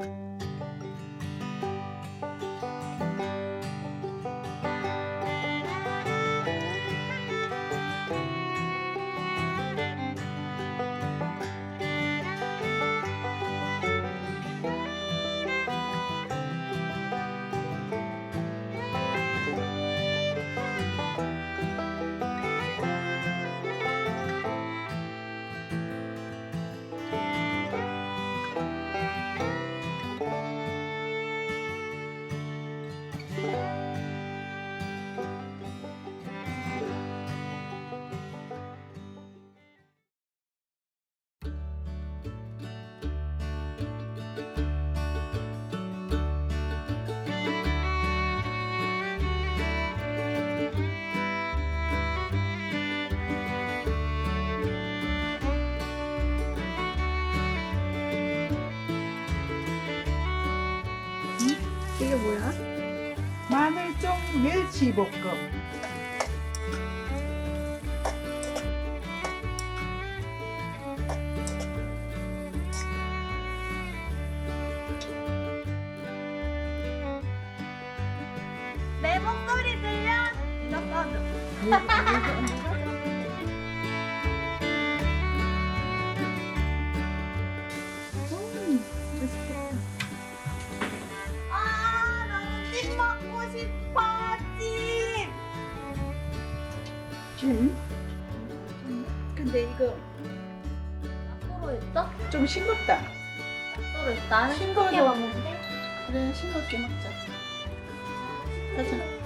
이게 15컵 내 목소리 들려? 이거 꺼줘. 뭐, 뭐, 뭐, 싱겁다. 나는 싱겁게 먹는데. 그래, 싱겁게 먹자. 가자.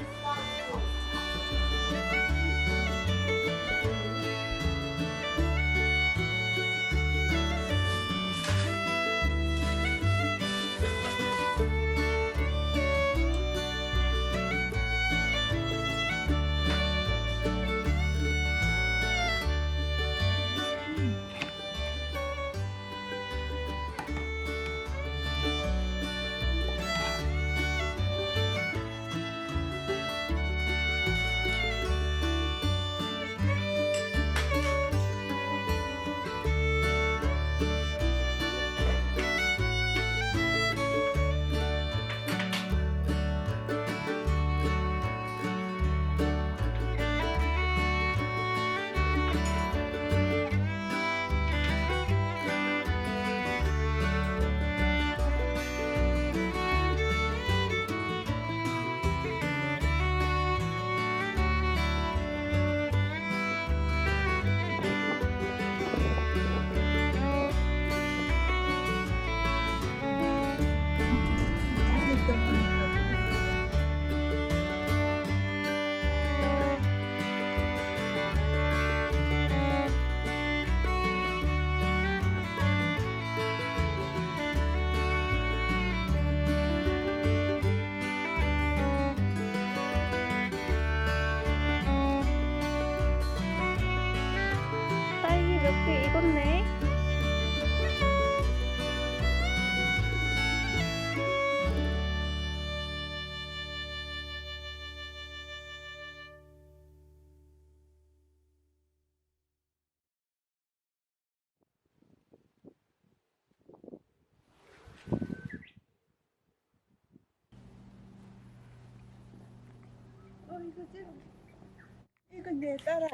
이거 내 따라.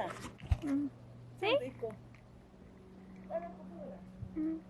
응. 네? 있고. 응.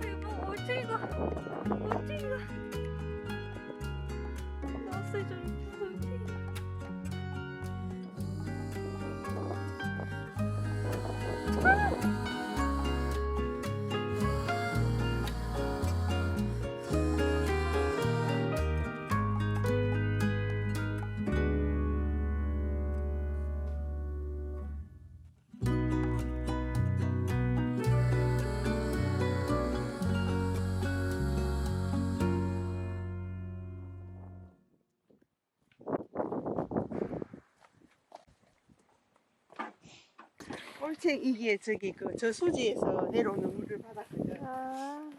대박 올챙이가 올챙이가 나왔어 저렇게 올챙 이게 저기 그 저수지에서 내려오는 물을 받았거든. 아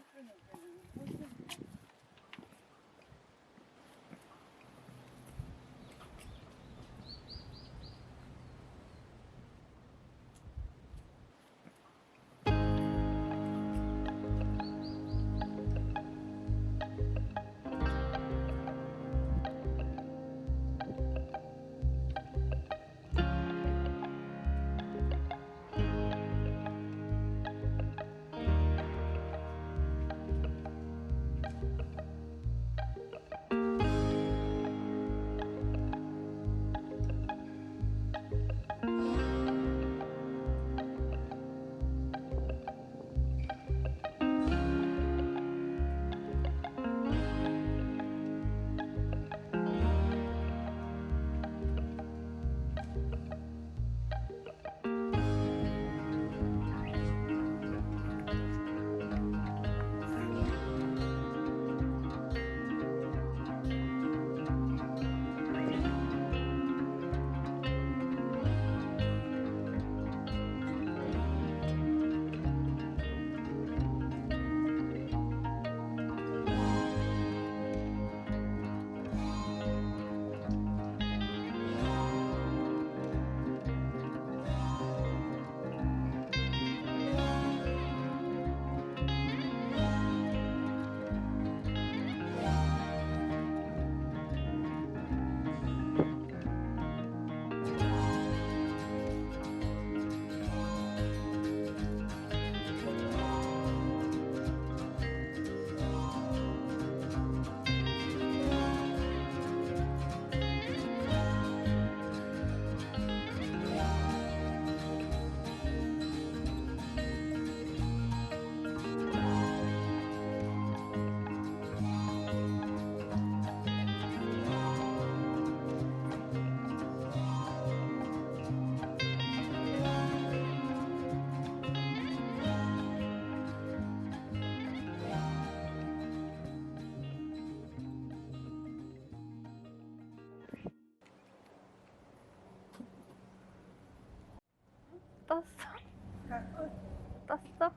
떴어 떴어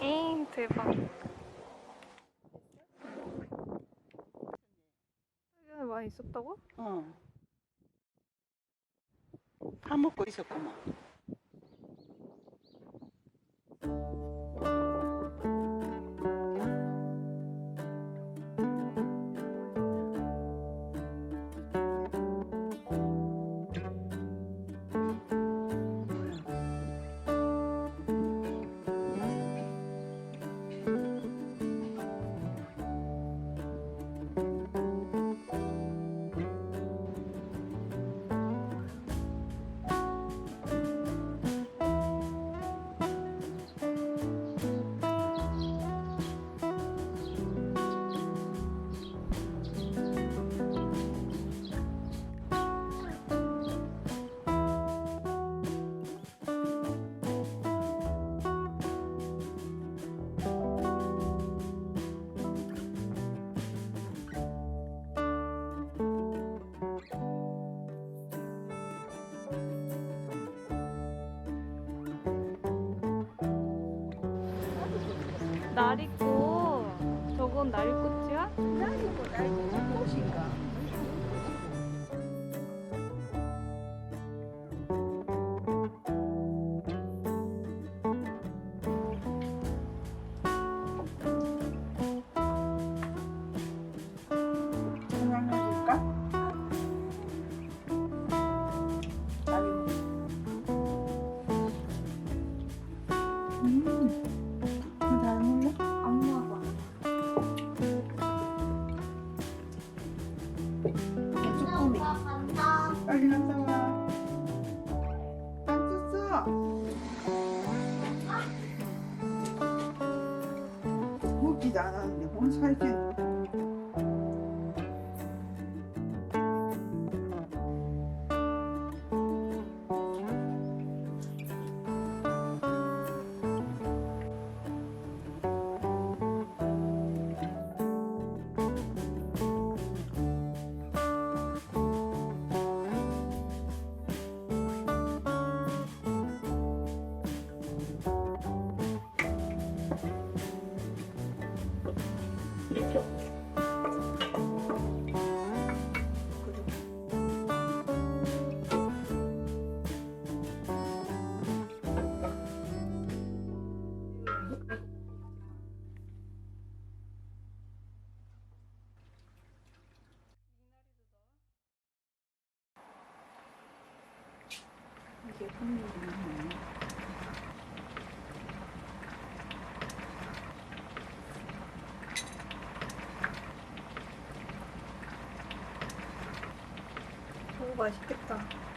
에잉 대박 여기 많이 있었다고? 어. 다 먹고 있었구만. 날 있고 저건 날꽃이야? 날이고 날이고 꽃 이게 손님이 맛있겠다.